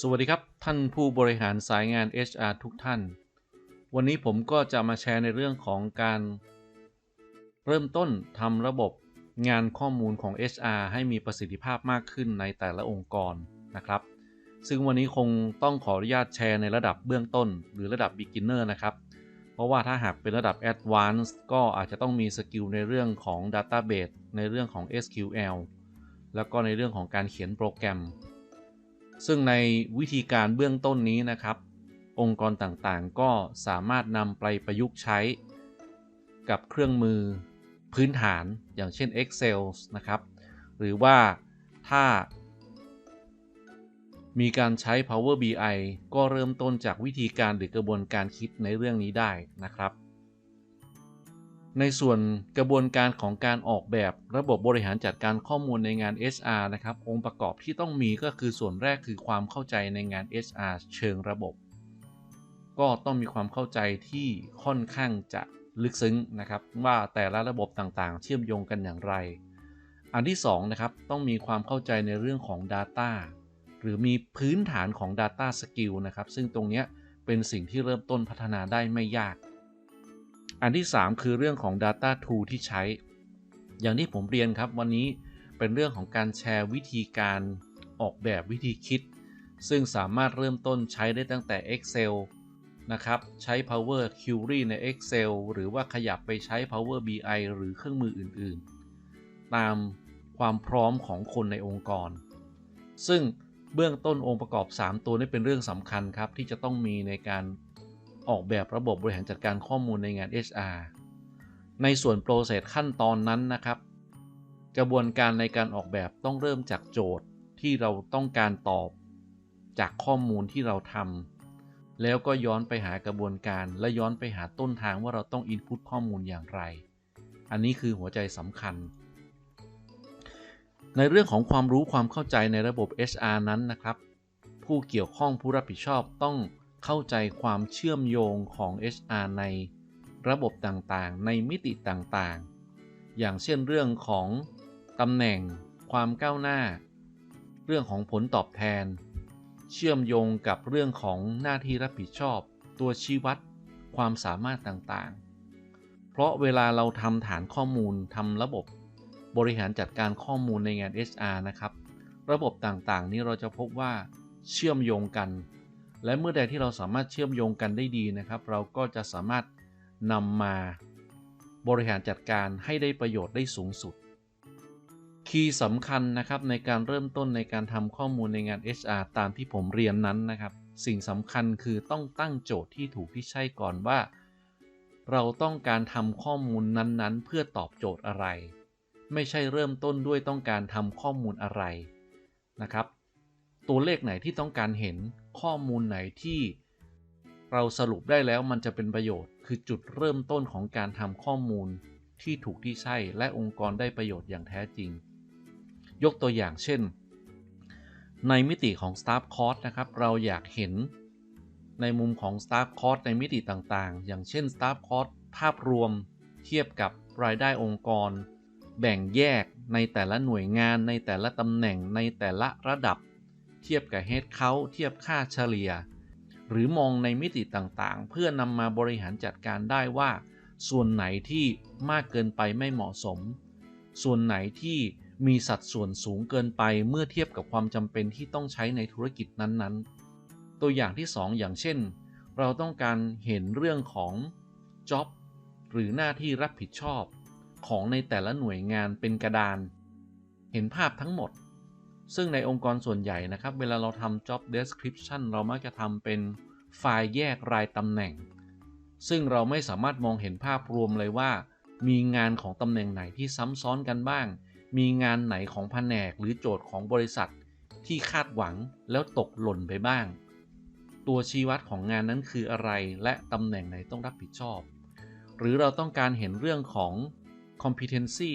สวัสดีครับ ท่านผู้บริหารสายงาน HR ทุกท่าน วันนี้ผมก็จะมาแชร์ในเรื่องของการ เริ่มต้นทำระบบงานข้อมูลของ HR ให้มีประสิทธิภาพมากขึ้นในแต่ละองค์กรนะครับ ซึ่งวันนี้คงต้องขออนุญาตแชร์ในระดับเบื้องต้น หรือระดับ beginner นะครับ เพราะว่าถ้าหากเป็นระดับ advanced ก็อาจจะต้องมีสกิลในเรื่องของ database ในเรื่องของ SQL แล้วก็ในเรื่องของการเขียนโปรแกรม ซึ่งในวิธีการเบื้องต้นนี้นะครับ องค์กรต่างๆ ก็สามารถนำไปประยุกต์ใช้ กับเครื่องมือพื้นฐานอย่างเช่น Excel นะครับ หรือว่าถ้า มีการใช้ Power BI ก็เริ่มต้นจากวิธีการหรือกระบวนการคิดในเรื่องนี้ได้นะครับ ในส่วนกระบวนการของการออกแบบระบบบริหารจัดการข้อมูลในงาน HR นะครับ องค์ประกอบที่ต้องมีก็คือส่วนแรกคือความเข้าใจในงาน HR เชิงระบบ ก็ต้องมีความเข้าใจที่ค่อนข้างจะลึกซึ้งนะครับ ว่าแต่ละระบบต่างๆ เชื่อมโยงกันอย่างไร อันที่2นะครับต้องมีความเข้าใจในเรื่องของ Data หรือมีพื้นฐานของ Data Skill นะครับ ซึ่งตรงนี้เป็นสิ่งที่เริ่มต้นพัฒนาได้ไม่ยาก อันที่ 3 คือเรื่องของ Data Tool ที่ใช้ อย่างที่ผมเรียนครับวันนี้เป็นเรื่องของการแชร์วิธีการออกแบบวิธีคิด ซึ่งสามารถเริ่มต้นใช้ได้ตั้งแต่ Excel นะครับ ใช้ Power Query ใน Excel หรือว่าขยับไปใช้ Power BI หรือเครื่องมืออื่นๆ ตามความพร้อมของคนในองค์กร ซึ่งเบื้องต้นองค์ประกอบ 3 ตัวนี้เป็นเรื่องสำคัญครับที่จะต้องมีในการ ออกแบบระบบบริหารจัดการข้อมูลในงาน HR ในส่วนโปรเซสขั้นตอนนั้นนะครับ กระบวนการในการออกแบบต้องเริ่มจากโจทย์ที่เราต้องการตอบ จากข้อมูลที่เราทำแล้วก็ย้อนไปหากระบวนการและย้อนไปหาต้นทางว่าเราต้องอินพุตข้อมูลอย่างไร อันนี้คือหัวใจสำคัญ ในเรื่องของความรู้ความเข้าใจในระบบ HR นั้นนะครับ ผู้เกี่ยวข้องผู้รับผิดชอบต้อง เข้าใจความเชื่อมโยงของ HR ในระบบต่างๆ ในมิติต่างๆ อย่างเช่นเรื่องของตำแหน่ง ความก้าวหน้า เรื่องของผลตอบแทน เชื่อมโยงกับเรื่องของหน้าที่รับผิดชอบ ตัวชี้วัด ความสามารถต่างๆ เพราะเวลาเราทำฐานข้อมูลทำระบบบริหารจัดการข้อมูลในงาน HR นะครับ ระบบต่างๆ นี้เราจะพบว่าเชื่อมโยงกัน และเมื่อใดที่เราสามารถเชื่อมโยงกันได้ดีนะครับ เราก็จะสามารถนำมาบริหารจัดการให้ได้ประโยชน์ได้สูงสุด คีย์สำคัญนะครับในการเริ่มต้นในการทำข้อมูลในงาน HR ตามที่ผมเรียนนั้นนะครับ สิ่งสำคัญคือต้องตั้งโจทย์ที่ถูกที่ใช่ก่อนว่า เราต้องการทำข้อมูลนั้นๆ เพื่อตอบโจทย์อะไร ไม่ใช่เริ่มต้นด้วยต้องการทำข้อมูลอะไรนะครับ ตัวเลขไหนที่ต้องการเห็น ข้อมูลไหนที่เราสรุปได้แล้วมันจะเป็นประโยชน์ คือจุดเริ่มต้นของการทำข้อมูลที่ถูกที่ใช่ และองค์กรได้ประโยชน์อย่างแท้จริง ยกตัวอย่างเช่น ในมิติของ Staff Cost นะครับ เราอยากเห็นในมุมของ Staff Cost ในมิติต่างๆ อย่างเช่น Staff Cost ภาพรวมเทียบกับรายได้องค์กร แบ่งแยกในแต่ละหน่วยงาน ในแต่ละตำแหน่งในแต่ละระดับ เทียบกับ Head Count เทียบค่าเฉลี่ย หรือมองในมิติต่างๆ เพื่อนำมาบริหารจัดการได้ว่า ส่วนไหนที่มากเกินไปไม่เหมาะสม ส่วนไหนที่มีสัดส่วนสูงเกินไปเมื่อเทียบกับความจำเป็นที่ต้องใช้ในธุรกิจนั้นๆ ตัวอย่างที่ 2 อย่างเช่น เราต้องการเห็นเรื่องของ job หรือหน้าที่รับผิดชอบ ของในแต่ละหน่วยงานเป็นกระดาน เห็นภาพทั้งหมด ซึ่งในองค์กรส่วนใหญ่นะครับ เวลาเราทำ job description เรามักจะทำเป็นไฟล์แยกรายตำแหน่ง ซึ่งเราไม่สามารถมองเห็นภาพรวมเลยว่า มีงานของตำแหน่งไหนที่ซ้ำซ้อนกันบ้าง มีงานไหนของแผนกหรือโจทย์ของบริษัท ที่คาดหวังแล้วตกหล่นไปบ้าง ตัวชี้วัดของงานนั้นคืออะไรและตำแหน่งไหนต้องรับผิดชอบ หรือเราต้องการเห็นเรื่องของ competency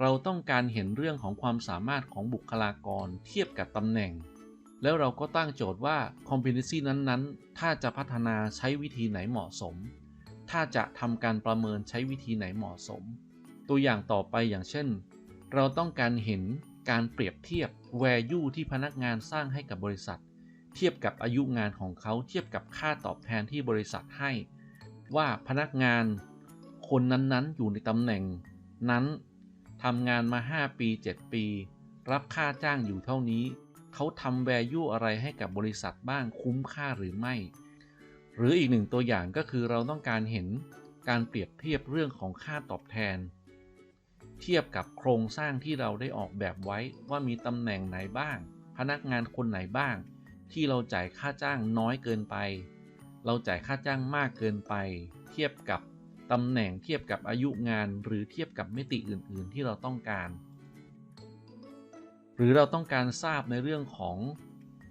เราต้องการเห็นเรื่องของความสามารถของบุคลากรเทียบกับตำแหน่ง แล้วเราก็ตั้งโจทย์ว่า competency นั้นๆ ถ้าจะพัฒนาใช้วิธีไหนเหมาะสม ถ้าจะทำการประเมินใช้วิธีไหนเหมาะสม ตัวอย่างต่อไปอย่างเช่น เราต้องการเห็นการเปรียบเทียบ value ที่พนักงานสร้างให้กับบริษัท เทียบกับอายุงานของเขาเทียบกับค่าตอบแทนที่บริษัทให้ ว่าพนักงาน คนนั้นๆ อยู่ในตำแหน่ง นั้น ทำงานมา 5 ปี 7 ปี รับค่าจ้างอยู่เท่านี้ เขาทำแวร์ยูอะไรให้กับบริษัทบ้างคุ้มค่าหรือไม่ หรืออีกหนึ่งตัวอย่างก็คือเราต้องการเห็นการเปรียบเทียบเรื่องของค่าตอบแทน เทียบกับโครงสร้างที่เราได้ออกแบบไว้ว่ามีตำแหน่งไหนบ้าง พนักงานคนไหนบ้าง ที่เราจ่ายค่าจ้างน้อยเกินไป เราจ่ายค่าจ้างมากเกินไป เทียบกับ ตำแหน่งเทียบกับอายุงานหรือเทียบกับมิติอื่น ๆ ที่เราต้องการ หรือเราต้องการทราบในเรื่องของ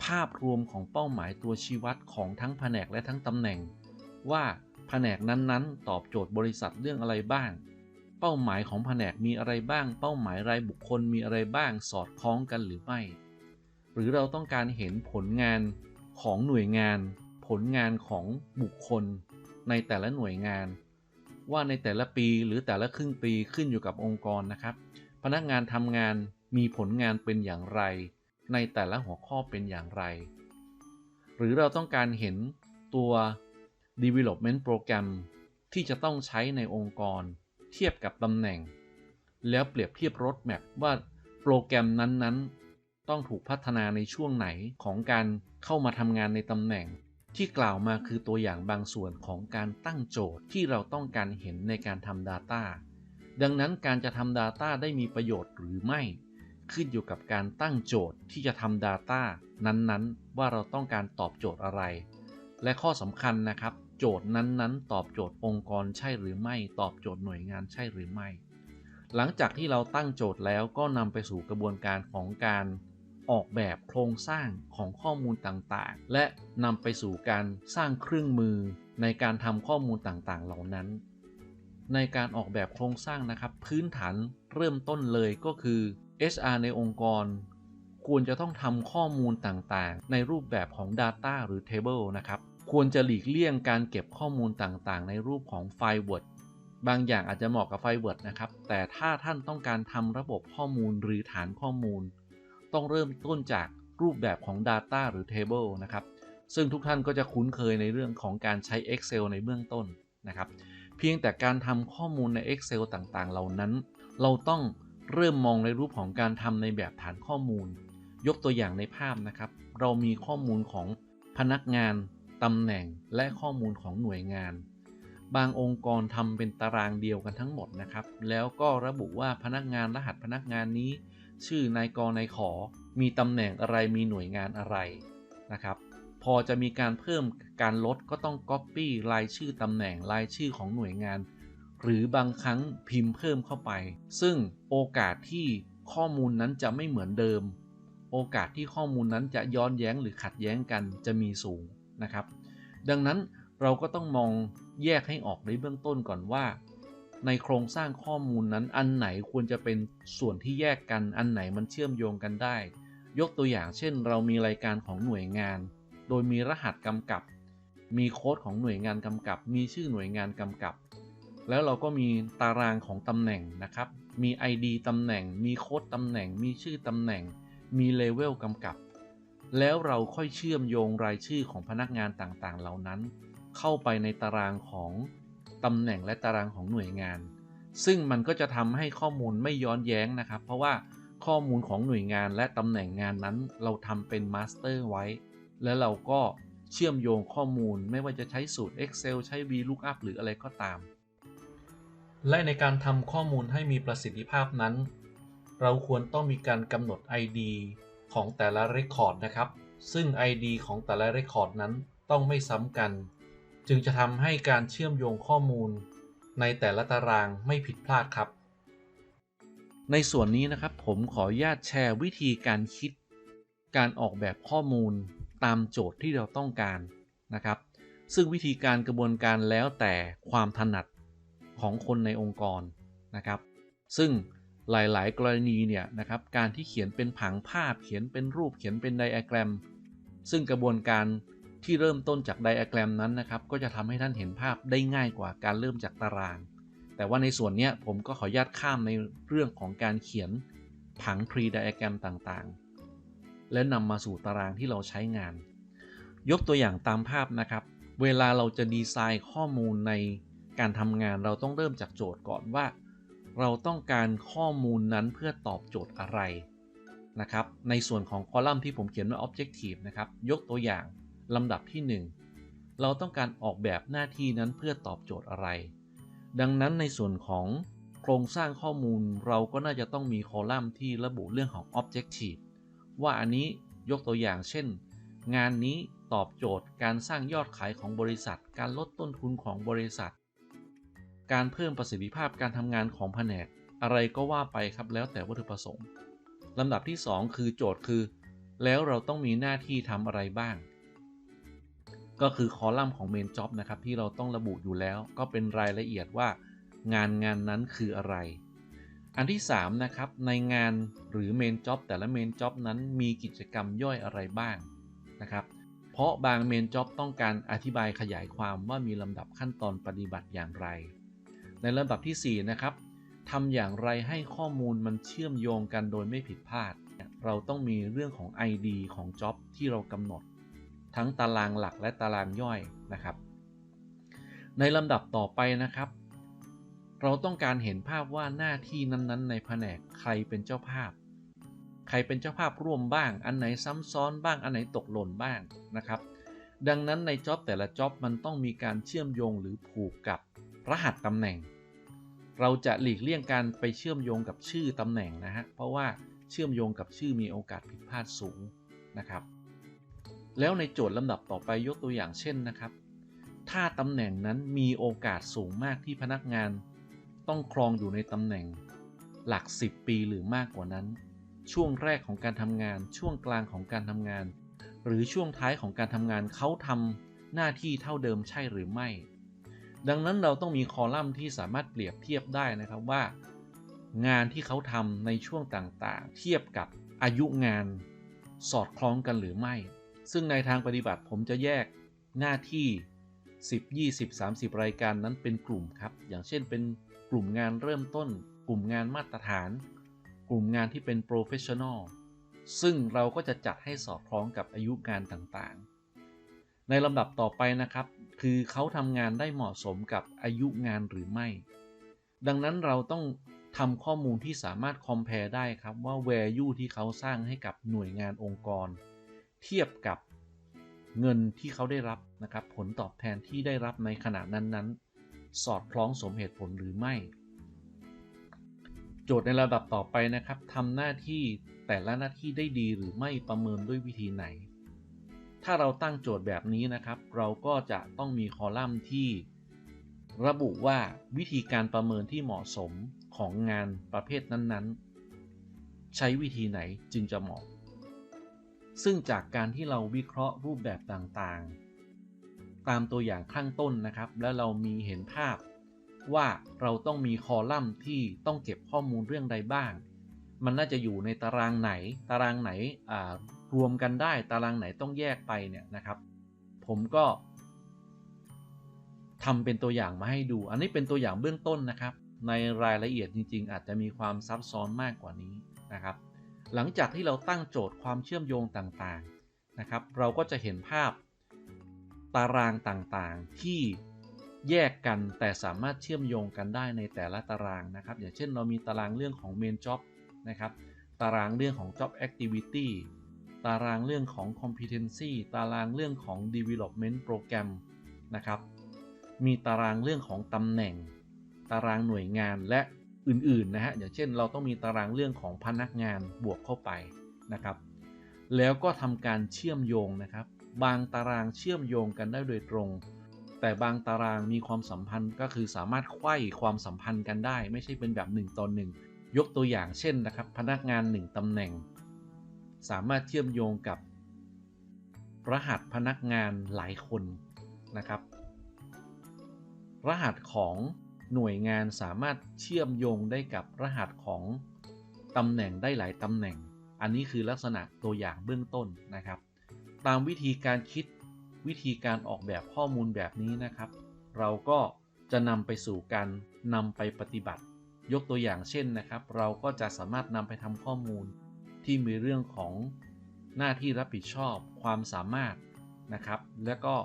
ภาพรวมของเป้าหมายตัวชี้วัดของทั้งแผนกและทั้งตำแหน่ง ว่าแผนกนั้นๆ ตอบโจทย์บริษัทเรื่องอะไรบ้าง เป้าหมายของแผนกมีอะไรบ้าง เป้าหมายรายบุคคลมีอะไรบ้าง สอดคล้องกันหรือไม่ หรือเราต้องการเห็นผลงานของหน่วยงาน ผลงานของบุคคล ในแต่ละหน่วยงาน ว่าในแต่ละปีหรือแต่ละครึ่งปีขึ้นอยู่กับองค์กรนะครับ พนักงานทำงานมีผลงานเป็นอย่างไร ในแต่ละหัวข้อเป็นอย่างไร หรือเราต้องการเห็นตัว development program ที่จะต้องใช้ในองค์กร เทียบกับตำแหน่ง แล้วเปรียบเทียบรถแมพว่าโปรแกรมนั้นๆ ต้องถูกพัฒนาในช่วงไหนของการเข้ามาทำงานในตำแหน่ง ที่กล่าวมาคือตัวอย่างบางส่วนของการตั้งโจทย์ที่เราต้องการเห็นในการทำ Data ดังนั้นการจะทำ Data ได้มีประโยชน์หรือไม่ ขึ้นอยู่กับการตั้งโจทย์ที่จะทำ Data นั้นๆ ว่าเราต้องการตอบโจทย์อะไร และข้อสำคัญนะครับ โจทย์นั้นๆ ตอบโจทย์องค์กรใช่หรือไม่ ตอบโจทย์หน่วยงานใช่หรือไม่ หลังจากที่เราตั้งโจทย์แล้วก็นำไปสู่กระบวนการของการ ออกแบบโครงสร้างของข้อมูลต่างๆ และนำไปสู่การสร้างเครื่องมือในการทำข้อมูลต่างๆ เหล่านั้น ในการออกแบบโครงสร้างนะครับ พื้นฐานเริ่มต้นเลยก็คือ HR ในองค์กร ควรจะต้องทำข้อมูลต่างๆ ในรูปแบบของ Data หรือ Table นะครับ ควรจะหลีกเลี่ยงการเก็บข้อมูลต่างๆ ในรูปของไฟล์ Word บางอย่างอาจจะเหมาะกับไฟล์ Word นะครับ แต่ถ้าท่านต้องการทำระบบข้อมูลหรือฐานข้อมูล ต้องเริ่มต้นจากรูปแบบของ Data หรือ Table นะครับ ซึ่งทุกท่านก็จะคุ้นเคยในเรื่องของการใช้ Excel ในเบื้องต้นนะครับ เพียงแต่การทำข้อมูลใน Excel ต่างๆ เหล่านั้น เราต้องเริ่มมองในรูปของการทำในแบบฐานข้อมูล ยกตัวอย่างในภาพนะครับ เรามีข้อมูลของพนักงานตำแหน่งและข้อมูลของหน่วยงาน บางองค์กรทำเป็นตารางเดียวกันทั้งหมดนะครับ แล้วก็ระบุว่าพนักงานรหัสพนักงานนี้ ชื่อนายกนายขอ มีตำแหน่งอะไรมีหน่วยงานอะไรนะครับพอจะมีการเพิ่มการลดก็ต้อง Copy รายชื่อตำแหน่งรายชื่อของหน่วยงาน หรือบางครั้งพิมพ์เพิ่มเข้าไป ซึ่งโอกาสที่ข้อมูลนั้นจะไม่เหมือนเดิม โอกาสที่ข้อมูลนั้นจะย้อนแย้งหรือขัดแย้งกันจะมีสูงนะครับ ดังนั้นเราก็ต้องมองแยกให้ออกในเบื้องต้นก่อนว่า ในโครงสร้างข้อมูลนั้น อันไหนควรจะเป็นส่วนที่แยกกัน อันไหนมันเชื่อมโยงกันได้ ยกตัวอย่างเช่น เรามีรายการของหน่วยงาน โดยมีรหัสกำกับ มีโค้ดของหน่วยงานกำกับ มีชื่อหน่วยงานกำกับ แล้วเราก็มีตารางของตำแหน่งนะครับ มี ID ตำแหน่ง มีโค้ดตำแหน่ง มีชื่อตำแหน่ง มีเลเวลกำกับ แล้วเราค่อยเชื่อมโยงรายชื่อของพนักงานต่างๆ เหล่านั้น เข้าไปในตารางของ ตำแหน่งและตารางของหน่วยงาน ซึ่งมันก็จะทำให้ข้อมูลไม่ย้อนแย้งนะครับ เพราะว่าข้อมูลของหน่วยงานและตำแหน่งงานนั้นเราทำเป็นมาสเตอร์ไว้ แล้วเราก็เชื่อมโยงข้อมูลไม่ว่าจะใช้สูตร Excel ใช้ VLOOKUP หรืออะไรก็ตาม และในการทำข้อมูลให้มีประสิทธิภาพนั้น เราควรต้องมีการกำหนด ID ของแต่ละ Record นะครับ ซึ่ง ID ของแต่ละ Record นั้นต้องไม่ซ้ำกัน จึงจะทำให้การเชื่อมโยงข้อมูล ในแต่ละตารางไม่ผิดพลาดครับ ในส่วนนี้นะครับผมขออนุญาตแชร์วิธีการคิด การออกแบบข้อมูลตามโจทย์ที่เราต้องการนะครับ ซึ่งวิธีการกระบวนการแล้วแต่ความถนัดของคนในองค์กรนะครับ ซึ่งหลายๆ กรณีเนี่ยนะครับการที่เขียนเป็นผังภาพเขียนเป็นรูปเขียนเป็นไดอะแกรม ซึ่งกระบวนการ ที่เริ่มต้นจากไดอะแกรมนั้นนะครับ ก็จะทำให้ท่านเห็นภาพได้ง่ายกว่าการเริ่มจากตาราง แต่ว่าในส่วนนี้ผมก็ขออนุญาตข้ามในเรื่องของการเขียนผังทรีไดอะแกรมต่างๆ และนำมาสู่ตารางที่เราใช้งาน ยกตัวอย่างตามภาพนะครับ เวลาเราจะดีไซน์ข้อมูลในการทำงานเราต้องเริ่มจากโจทย์ก่อนว่า เราต้องการข้อมูลนั้นเพื่อตอบโจทย์อะไรนะครับ ในส่วนของคอลัมน์ที่ผมเขียนว่า objective นะครับ ยกตัวอย่าง ลำดับที่ 1 เราต้องการออกแบบหน้าที่นั้นเพื่อตอบโจทย์อะไร ดังนั้นในส่วนของโครงสร้างข้อมูลเราก็น่าจะต้องมีคอลัมน์ที่ระบุเรื่องของ objective ว่าอันนี้ยกตัวอย่างเช่น งานนี้ตอบโจทย์การสร้างยอดขายของบริษัท การลดต้นทุนของบริษัท การเพิ่มประสิทธิภาพการทำงานของแผนก อะไรก็ว่าไปครับแล้วแต่วัตถุประสงค์ลำดับที่ 2 คือโจทย์คือ แล้วเราต้องมีหน้าที่ทำอะไรบ้าง ก็คือคอลัมน์ของเมนจ็อบนะครับที่เราต้องระบุอยู่แล้ว ก็เป็นรายละเอียดว่างานงานนั้นคืออะไร อันที่3นะครับในงานหรือเมนจ็อบแต่ละเมนจ็อบนั้นมีกิจกรรมย่อยอะไรบ้างนะครับเพราะบางเมนจ็อบต้องการอธิบายขยายความว่ามีลำดับขั้นตอนปฏิบัติอย่างไร ในลำดับที่4นะครับทำอย่างไรให้ข้อมูลมันเชื่อมโยงกันโดยไม่ผิดพลาด เราต้องมีเรื่องของ ID ของจ็อบที่เรากำหนด ทั้งตารางหลักและตารางย่อยนะครับ ในลำดับต่อไปนะครับ เราต้องการเห็นภาพว่าหน้าที่นั้นๆ ในแผนกใครเป็นเจ้าภาพ ใครเป็นเจ้าภาพร่วมบ้าง อันไหนซ้ำซ้อนบ้างอันไหนตกหล่นบ้างนะครับ ดังนั้นในจ็อบแต่ละจ็อบมันต้องมีการเชื่อมโยงหรือผูกกับรหัสตำแหน่ง เราจะหลีกเลี่ยงการไปเชื่อมโยงกับชื่อตำแหน่งนะฮะเพราะว่าเชื่อมโยงกับชื่อมีโอกาสผิดพลาดสูงนะครับ แล้วในโจทย์ลำดับต่อไปยกตัวอย่างเช่นนะครับ ถ้าตำแหน่งนั้นมีโอกาสสูงมากที่พนักงาน ต้องครองอยู่ในตำแหน่ง หลัก 10 ปีหรือมากกว่านั้น ช่วงแรกของการทำงาน ช่วงกลางของการทำงาน หรือช่วงท้ายของการทำงานเขาทำหน้าที่เท่าเดิมใช่หรือไม่ ดังนั้นเราต้องมีคอลัมน์ที่สามารถเปรียบเทียบได้นะครับว่า งานที่เขาทำในช่วงต่างๆ เทียบกับอายุงาน สอดคล้องกันหรือไม่ ซึ่งในทางปฏิบัติผมจะแยกหน้าที่ 10 20 30 รายการนั้นเป็นกลุ่มครับ อย่างเช่นเป็นกลุ่มงานเริ่มต้น กลุ่มงานมาตรฐาน กลุ่มงานที่เป็น professional ซึ่งเราก็จะจัดให้สอดคล้องกับอายุงานต่างๆ ในลำดับต่อไปนะครับ คือเขาทำงานได้เหมาะสมกับอายุงานหรือไม่ ดังนั้นเราต้องทำข้อมูลที่สามารถ compare ได้ครับว่า value ที่เขาสร้างให้กับหน่วยงานองค์กร เทียบกับเงินที่เขาได้รับนะครับผลตอบแทนที่ได้รับในขณะนั้นๆ สอดคล้องสมเหตุผลหรือไม่ โจทย์ในระดับต่อไปนะครับทำหน้าที่แต่ละหน้าที่ได้ดีหรือไม่ประเมินด้วยวิธีไหน ถ้าเราตั้งโจทย์แบบนี้นะครับ เราก็จะต้องมีคอลัมน์ที่ระบุว่าวิธีการประเมินที่เหมาะสมของงานประเภทนั้นๆ ใช้วิธีไหนจึงจะเหมาะ ซึ่งจากการที่เราวิเคราะห์รูปแบบต่างๆ ตามตัวอย่างข้างต้นนะครับ แล้วเรามีเห็นภาพว่าเราต้องมีคอลัมน์ที่ต้องเก็บข้อมูลเรื่องใดบ้าง มันน่าจะอยู่ในตารางไหน ตารางไหนรวมกันได้ ตารางไหนต้องแยกไปเนี่ยนะครับ ผมก็ทำเป็นตัวอย่างมาให้ดู อันนี้เป็นตัวอย่างเบื้องต้นนะครับ ในรายละเอียดจริง ๆ อาจจะมีความซับซ้อนมากกว่านี้นะครับ หลังจากที่เราตั้งโจทย์ความเชื่อมโยงต่างๆนะครับ เราก็จะเห็นภาพตารางต่างๆ ที่แยกกันแต่สามารถเชื่อมโยงกันได้ในแต่ละตารางนะครับ อย่างเช่นเรามีตารางเรื่องของ main job นะครับ ตารางเรื่องของ job activity ตารางเรื่องของ competency ตารางเรื่องของ development program นะครับ มีตารางเรื่องของตำแหน่ง ตารางหน่วยงานและ อื่นๆนะฮะอย่างเช่นเราต้องมีตารางเรื่องของพนักงานบวกเข้าไปนะครับ แล้วก็ทำการเชื่อมโยงนะครับ บางตารางเชื่อมโยงกันได้โดยตรง แต่บางตารางมีความสัมพันธ์ก็คือสามารถไขว้ความสัมพันธ์กันได้ ไม่ใช่เป็นแบบ1ต่อ1ยกตัวอย่างเช่นนะครับ พนักงาน 1ตำแหน่ง สามารถเชื่อมโยงกับ รหัสพนักงานหลายคนนะครับ รหัสของ หน่วยงานสามารถเชื่อมโยงได้กับรหัสของตำแหน่งได้หลายตำแหน่ง อันนี้คือลักษณะตัวอย่างเบื้องต้นนะครับ ตามวิธีการคิดวิธีการออกแบบข้อมูลแบบนี้นะครับ เราก็จะนำไปสู่การนำไปปฏิบัติ ยกตัวอย่างเช่นนะครับ เราก็จะสามารถนำไปทำข้อมูลที่มีเรื่องของหน้าที่รับผิดชอบความสามารถนะครับ และก็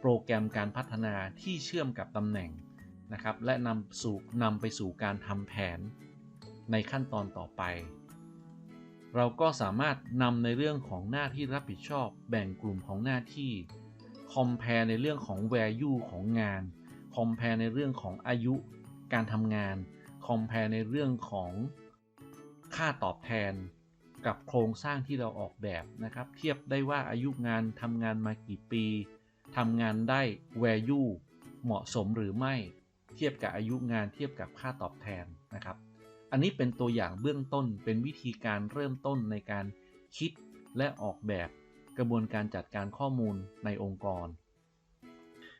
โปรแกรมการพัฒนาที่เชื่อมกับตำแหน่ง นะครับและนำสู่นำไปสู่การทำแผนในขั้นตอนต่อไป เราก็สามารถนำในเรื่องของหน้าที่รับผิดชอบ แบ่งกลุ่มของหน้าที่ compare ในเรื่องของ value ของงาน compare ในเรื่องของอายุการทำงาน compare ในเรื่องของค่าตอบแทนกับโครงสร้างที่เราออกแบบนะครับ เทียบได้ว่าอายุงานทำงานมากี่ปีทำงานได้ value เหมาะสมหรือไม่ เทียบกับอายุงานเทียบกับค่าตอบแทนนะครับ อันนี้เป็นตัวอย่างเบื้องต้นเป็นวิธีการเริ่มต้นในการคิดและออกแบบกระบวนการจัดการข้อมูลในองค์กร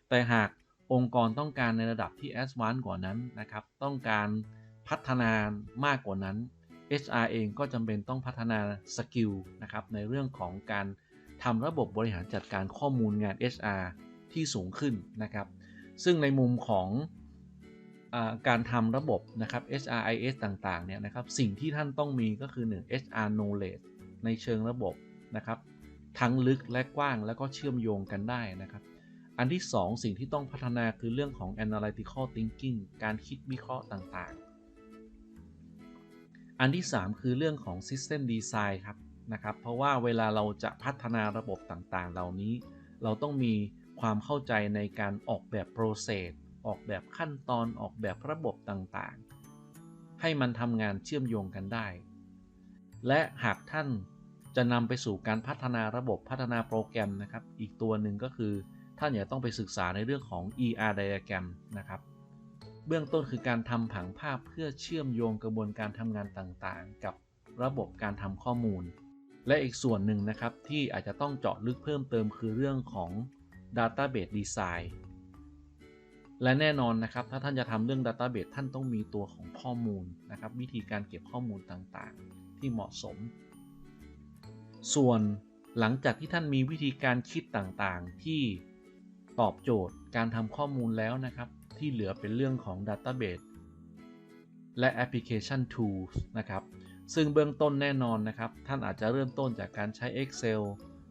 แต่หากองค์กรต้องการในระดับที่ advanced กว่านั้นนะครับ ต้องการพัฒนามากกว่านั้น HR เองก็จำเป็นต้องพัฒนาสกิลนะครับในเรื่องของการทำระบบบริหารจัดการข้อมูลงาน HR ที่สูงขึ้นนะครับ ซึ่งในมุมของ การทำระบบนะครับ HRIS ต่างๆเนี่ยนะครับสิ่งที่ท่านต้องมีก็คือ 1 HR knowledge ในเชิงระบบนะครับ ทั้งลึกและกว้างแล้วก็เชื่อมโยงกันได้นะครับ อันที่ 2 สิ่งที่ต้องพัฒนาคือเรื่องของ analytical thinking การคิดวิเคราะห์ต่างๆ อันที่ 3 คือเรื่องของ system design ครับนะครับเพราะว่าเวลาเราจะพัฒนาระบบต่างๆ เหล่านี้ เราต้องมีความเข้าใจในการออกแบบ process ออกแบบขั้นตอนออกแบบระบบต่างๆ ให้มันทำงานเชื่อมโยงกันได้ และหากท่านจะนำไปสู่การพัฒนาระบบพัฒนาโปรแกรมนะครับ อีกตัวหนึ่งก็คือท่านอย่าต้องไปศึกษาในเรื่องของ ER diagram นะครับ เบื้องต้นคือการทำผังภาพเพื่อเชื่อมโยงกระบวนการทำงานต่างๆ กับระบบการทำข้อมูล และอีกส่วนหนึ่งนะครับที่อาจจะต้องเจาะลึกเพิ่มเติมคือเรื่องของ Database Design และแน่นอนนะครับ ถ้าท่านจะทำเรื่อง Database ท่านต้องมีตัวของข้อมูลนะครับ วิธีการเก็บข้อมูลต่างๆ ที่เหมาะสม ส่วนหลังจากที่ท่านมีวิธีการคิดต่างๆ ที่ตอบโจทย์การทำข้อมูลแล้วนะครับ ที่เหลือเป็นเรื่องของ Database และ Application Tools นะครับ ซึ่งเบื้องต้นแน่นอนนะครับ ท่านอาจจะเริ่มต้นจากการใช้ Excel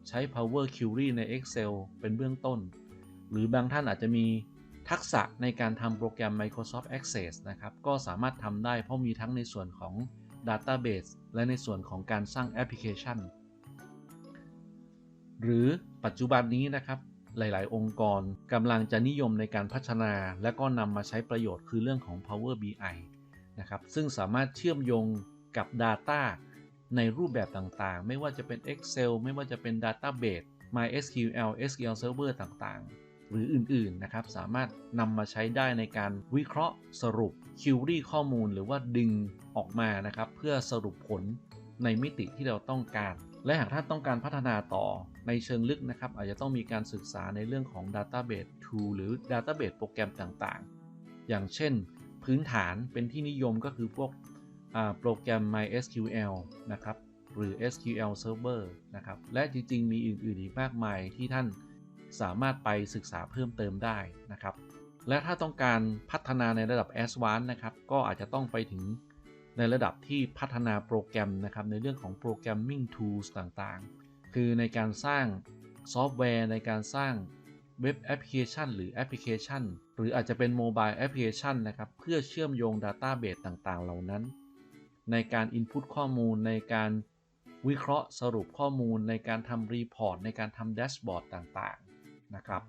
ใช้ Power Query ใน Excel เป็นเบื้องต้น หรือบางท่านอาจจะมี ทักษะในการทำโปรแกรม Microsoft Access นะครับ ก็สามารถทำได้เพราะมีทั้งในส่วนของ Database และในส่วนของการสร้างแอปพลิเคชัน หรือปัจจุบันนี้นะครับ หลายๆ องค์กรกำลังจะนิยมในการพัฒนา และก็นำมาใช้ประโยชน์คือเรื่องของ Power BI นะครับ ซึ่งสามารถเชื่อมโยงกับ Data ในรูปแบบต่างๆ ไม่ว่าจะเป็น Excel ไม่ว่าจะเป็น Database MySQL SQL Server ต่างๆ หรืออื่นๆนะครับสามารถนำมาใช้ได้ในการวิเคราะห์สรุป Query ข้อมูลหรือว่าดึงออกมานะครับเพื่อสรุปผลในมิติที่เราต้องการ และหากท่านต้องการพัฒนาต่อในเชิงลึกนะครับ อาจจะต้องมีการศึกษาในเรื่องของ Database Tool หรือ Database โปรแกรมต่างๆ อย่างเช่น พื้นฐานเป็นที่นิยมก็คือพวกโปรแกรม MySQL นะครับหรือ SQL Server นะครับ และจริง ๆ มีอื่น ๆ อีกมากมายที่ท่าน สามารถไปศึกษาเพิ่มเติมได้นะครับ และถ้าต้องการพัฒนาในระดับ a d v a n c e นะครับ ก็อาจจะต้องไปถึงในระดับที่พัฒนาโปรแกรมนะครับ ในเรื่องของ Programming Tools ต่างๆ คือในการสร้างซอฟต์แวร์ในการสร้างเว็บแอปพลิเคชันหรือแอปพลิเคชัน หรืออาจจะเป็นโมบายแอปพลิเคชันนะครับ เพื่อเชื่อมโยง Database ต่างๆ เหล่านั้น ในการ Input ข้อมูลในการวิเคราะห์สรุปข้อมูลในการทำรีพอร์ตในการทำแดชบอร์ดต่าง นะครับ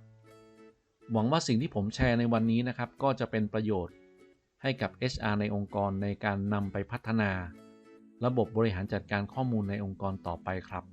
หวังว่าสิ่งที่ผมแชร์ในวันนี้นะครับ ก็จะเป็นประโยชน์ให้กับ HR ในองค์กรในการนำไปพัฒนา ระบบบริหารจัดการข้อมูลในองค์กรต่อไปครับ